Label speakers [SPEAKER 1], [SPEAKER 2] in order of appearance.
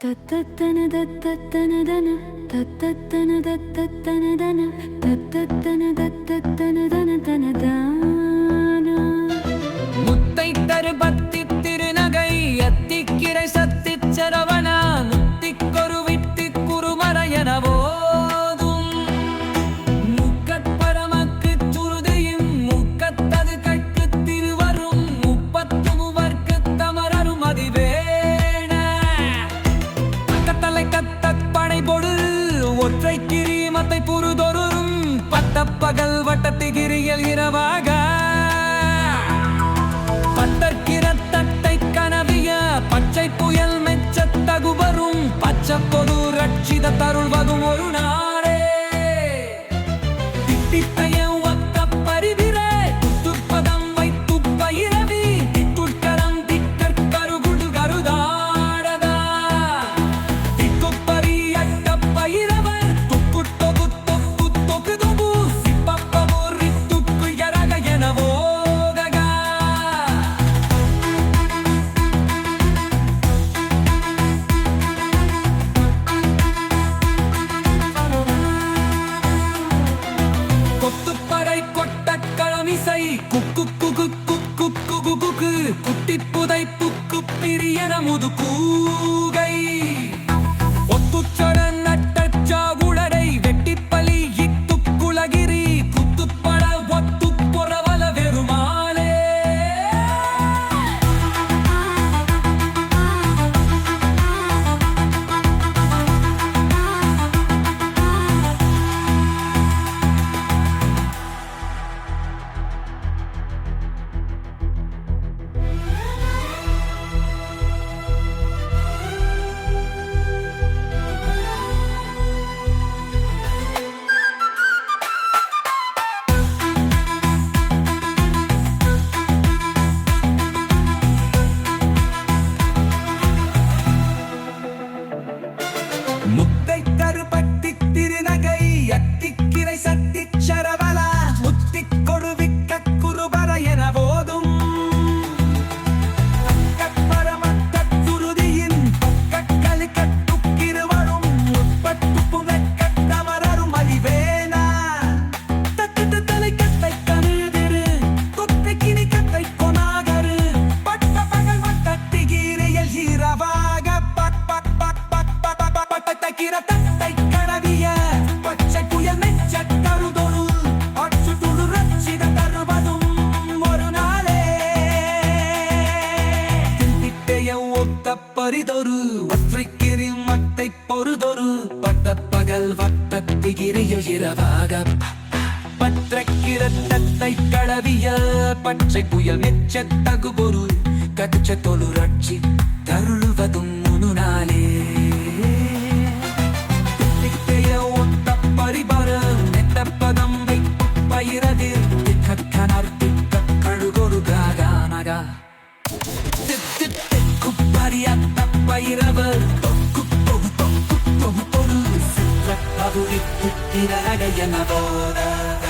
[SPEAKER 1] தத்தத்தன தத்தத்தனதன தத்தத்தன தத்தத்தனதன தத்தத்தன தத்தத்தனதன
[SPEAKER 2] தத்தக் பனை பொடு. ஒற்றை கிரீமத்தை புருதொரும் பத்தப்பகல் வட்டத்திகிரியில் இரவாக. பத்தற்கிரத்தட்டை கனவிய பச்சை புயல் மெச்ச தகுவரும் பச்சை பொது ரட்சித தருள்வதும் ஒரு நாளே. திட்டித்த cuckoo. Look இரவாக பற்றைக்கிற தத்தை கடவிய பச்சை புயல் மெச்ச தகுபொரு கச்ச தொழுரட்சி தருள்வதும் முனுநாளே. ஒத்த பரிபர நெத்தப்பதம் பயிரதில் திக்கக்கனர் திக்கழுகொரு காகானகா தித்தித்திக்கு பரியாத்த பயிரவர் vida aquella en la boda.